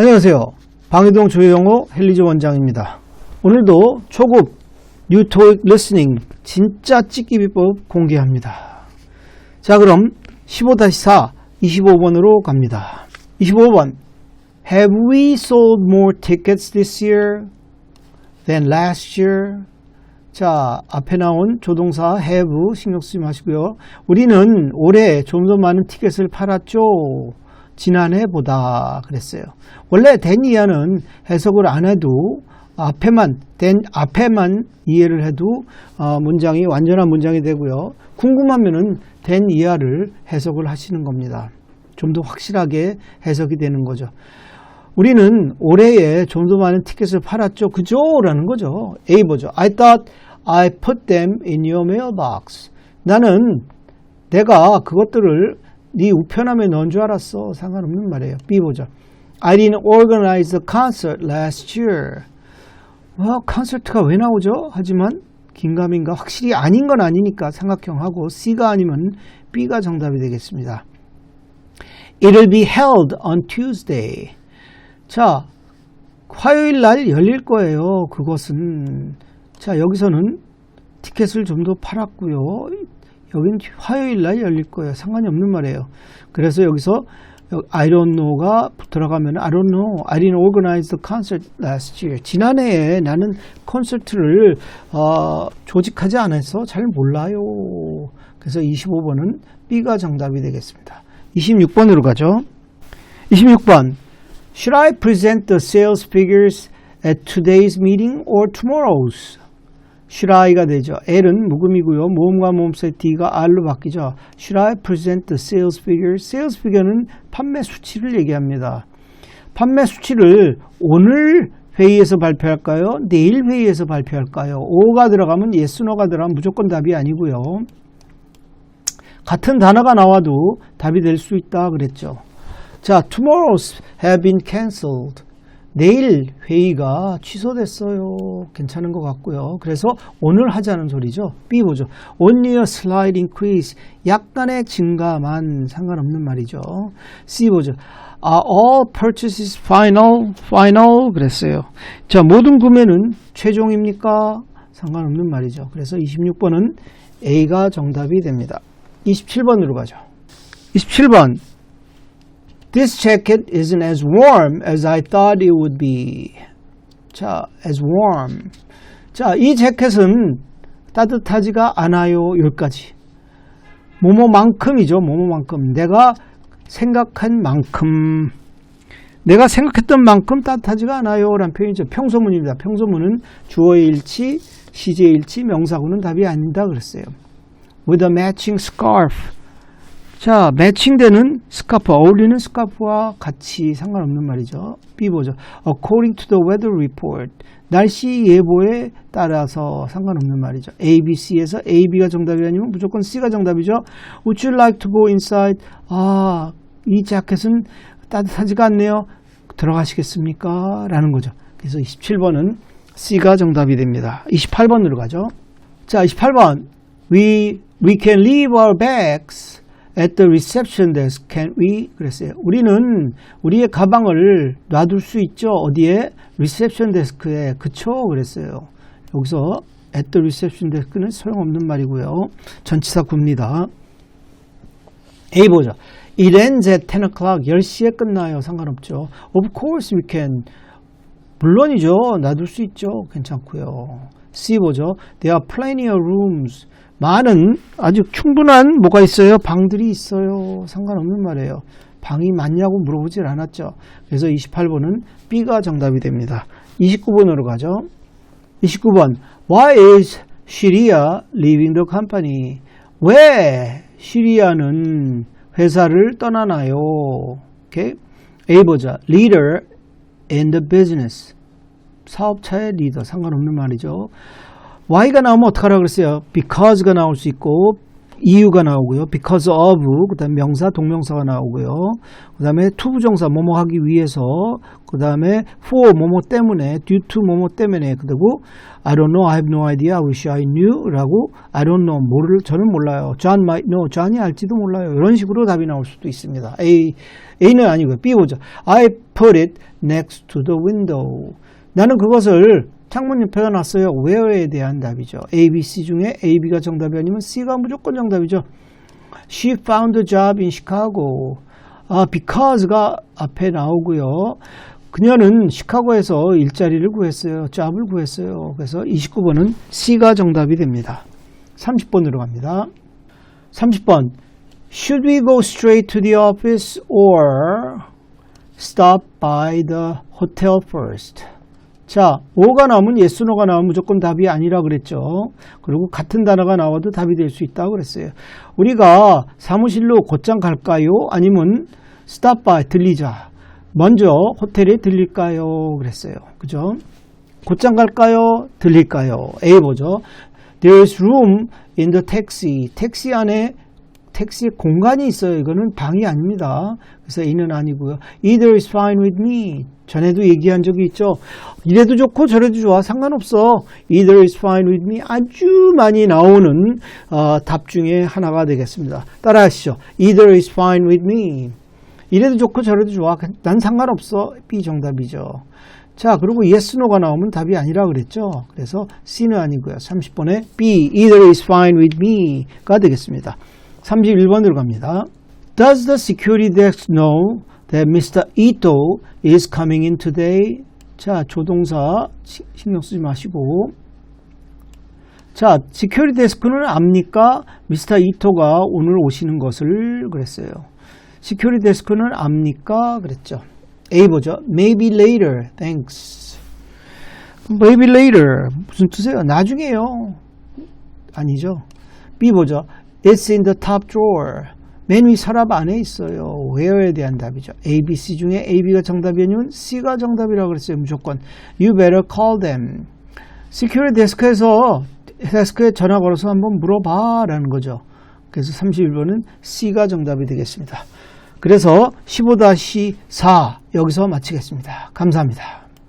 안녕하세요. 방해동 조영호 헬리즈 원장입니다. 오늘도 초급 뉴토익 리스닝 진짜 찍기 비법 공개합니다. 자 그럼 15-4 25번으로 갑니다. 25번 Have we sold more tickets this year than last year? 자, 앞에 나온 조동사 have 신경 쓰지 마시고요. 우리는 올해 좀 더 많은 티켓을 팔았죠. 지난해 보다 그랬어요. 원래 된 이하는 해석을 안 해도 앞에만 된 앞에만 이해를 해도 어, 문장이 완전한 문장이 되고요. 궁금하면은 된 이하를 해석을 하시는 겁니다. 좀 더 확실하게 해석이 되는 거죠. 우리는 올해에 좀 더 많은 티켓을 팔았죠. 그죠? 라는 거죠. A 보죠. I thought I put them in your mailbox. 나는 내가 그것들을 네 우편함에 넣은 줄 알았어. 상관없는 말이에요. B 보죠. I didn't organize the concert last year. 와, 콘서트가 왜 나오죠? 하지만 긴가민가 확실히 아닌 건 아니니까 삼각형하고 C가 아니면 B가 정답이 되겠습니다. It'll be held on Tuesday. 자, 화요일 날 열릴 거예요. 그것은. 자, 여기서는 티켓을 좀 더 팔았고요. 여긴 화요일 날 열릴 거예요. 상관이 없는 말이에요. 그래서 여기서 know가 들어가면 didn't organize the concert last year. 지난해에 나는 콘서트를 어, 조직하지 않아서 잘 몰라요. 그래서 25번은 B가 정답이 되겠습니다. 26번으로 가죠. 26번. Should I present the sales figures at today's meeting or tomorrow's? I가 되죠. L은 묵음이고요. 모음과 모음 사이 D가 R로 바뀌죠. I present the sales figures? sales figure는 판매 수치를 얘기합니다. 판매 수치를 오늘 회의에서 발표할까요? 내일 회의에서 발표할까요? O가 들어가면 yes, no가 들어가면 무조건 답이 아니고요. 같은 단어가 나와도 답이 될 수 있다 그랬죠. 자, tomorrow's have been cancelled. 내일 회의가 취소됐어요. 괜찮은 것 같고요. 그래서 오늘 하자는 소리죠. B 보죠. Only a slight increase. 약간의 증가만 상관없는 말이죠. C 보죠. Are all purchases final? final 그랬어요. 자, 모든 구매는 최종입니까? 상관없는 말이죠. 그래서 26번은 A가 정답이 됩니다. 27번으로 가죠. 27번. This jacket isn't as warm as I thought it would be. 자, as warm. 자, 이 재킷은 따뜻하지가 않아요. 여기까지. 뭐뭐만큼이죠. 뭐뭐만큼. 내가 생각한 만큼. 내가 생각했던 만큼 따뜻하지가 않아요. 라는 표현이죠. 평소문입니다. 평소문은 주어의 일치, 시제의 일치, 명사구는 답이 아니다. 그랬어요. With a matching scarf. 자, 매칭되는 스카프, 어울리는 스카프와 같이 상관없는 말이죠. B 보죠. According to the weather report. 날씨 예보에 따라서 상관없는 말이죠. A, B, C에서 A, B가 정답이 아니면 무조건 C가 정답이죠. Would you like to go inside? 아, 이 자켓은 따뜻하지가 않네요. 들어가시겠습니까? 라는 거죠. 그래서 27번은 C가 정답이 됩니다. 28번으로 가죠. 자, 28번. We, we can leave our bags at the reception desk, can we? 그랬어요. 우리는 우리의 가방을 놔둘 수 있죠. 어디에? reception desk에. 그쵸? 그랬어요. 여기서 at the reception desk는 소용없는 말이고요. 전치사 구입니다. A 보죠. It ends at 10 o'clock. 10시에 끝나요. 상관없죠. Of course we can. 물론이죠. 놔둘 수 있죠. 괜찮고요. C 보죠. There are plenty of rooms. 많은 아주 충분한 뭐가 있어요? 방들이 있어요. 상관없는 말이에요. 방이 많냐고 물어보질 않았죠. 그래서 28번은 B가 정답이 됩니다. 29번으로 가죠. 29번 Why is Syria leaving the company? 왜 시리아는 회사를 떠나나요? 오케이. A 보자. Leader in the business. 사업차의 리더 상관없는 말이죠. Y가 나오면 어떡하라 그랬어요? Because가 나올 수 있고 이유가 나오고요. because of 그다음에 명사 동명사가 나오고요. 그다음에 to 부정사 뭐뭐 하기 위해서 그다음에 for 뭐뭐 때문에 due to 뭐뭐 때문에 그리고 I don't know, I have no idea, I wish I knew라고 I don't know 모를 저는 몰라요. John might know, John이 알지도 몰라요. 이런 식으로 답이 나올 수도 있습니다. A A는 아니고요. B 보죠. I put it next to the window. 나는 그것을 창문 옆에다 놨어요. where에 대한 답이죠. A, B, C 중에 A, B가 정답이 아니면 C가 무조건 정답이죠. She found a job in Chicago. 아, because가 앞에 나오고요. 그녀는 시카고에서 일자리를 구했어요. job을 구했어요. 그래서 29번은 C가 정답이 됩니다. 30번으로 갑니다. 30번. Should we go straight to the office or stop by the hotel first? 자, 5가 나오면 yes, no가 나오면 무조건 답이 아니라 그랬죠. 그리고 같은 단어가 나와도 답이 될 수 있다고 그랬어요. 우리가 사무실로 곧장 갈까요? 아니면 stop by, 들리자. 먼저 호텔에 들릴까요? 그랬어요. 그죠? 곧장 갈까요? 들릴까요? A 보죠. There's room in the taxi. 택시 안에 택시에 공간이 있어요. 이거는 방이 아닙니다. 그래서 A는 아니고요. Either is fine with me. 전에도 얘기한 적이 있죠. 이래도 좋고 저래도 좋아. 상관없어. Either is fine with me. 아주 많이 나오는 어, 답 중에 하나가 되겠습니다. 따라하시죠. Either is fine with me. 이래도 좋고 저래도 좋아. 난 상관없어. B 정답이죠. 자, 그리고 yes, no가 나오면 답이 아니라 그랬죠. 그래서 C는 아니고요. 30번에 B, either is fine with me가 되겠습니다. 31번으로 갑니다. Does the security desk know that Mr. Ito is coming in today? 자, 조동사 시- 신경 쓰지 마시고. 자, 시큐리티 데스크는 압니까? 미스터 이토가 오늘 오시는 것을 그랬어요. 시큐리티 데스크는 압니까? 그랬죠. A 보죠. Maybe later. Thanks. Maybe later. 무슨 뜻이에요? 나중에요. 아니죠. B 보죠. It's in the top drawer. 맨 위 서랍 안에 있어요. where에 대한 답이죠. A, B, C 중에 A, B가 정답이 아니면 C가 정답이라고 그랬어요. 무조건. You better call them. 시큐리티 데스크에서 데스크에 전화 걸어서 한번 물어봐 라는 거죠. 그래서 31번은 C가 정답이 되겠습니다. 그래서 15-4 여기서 마치겠습니다. 감사합니다.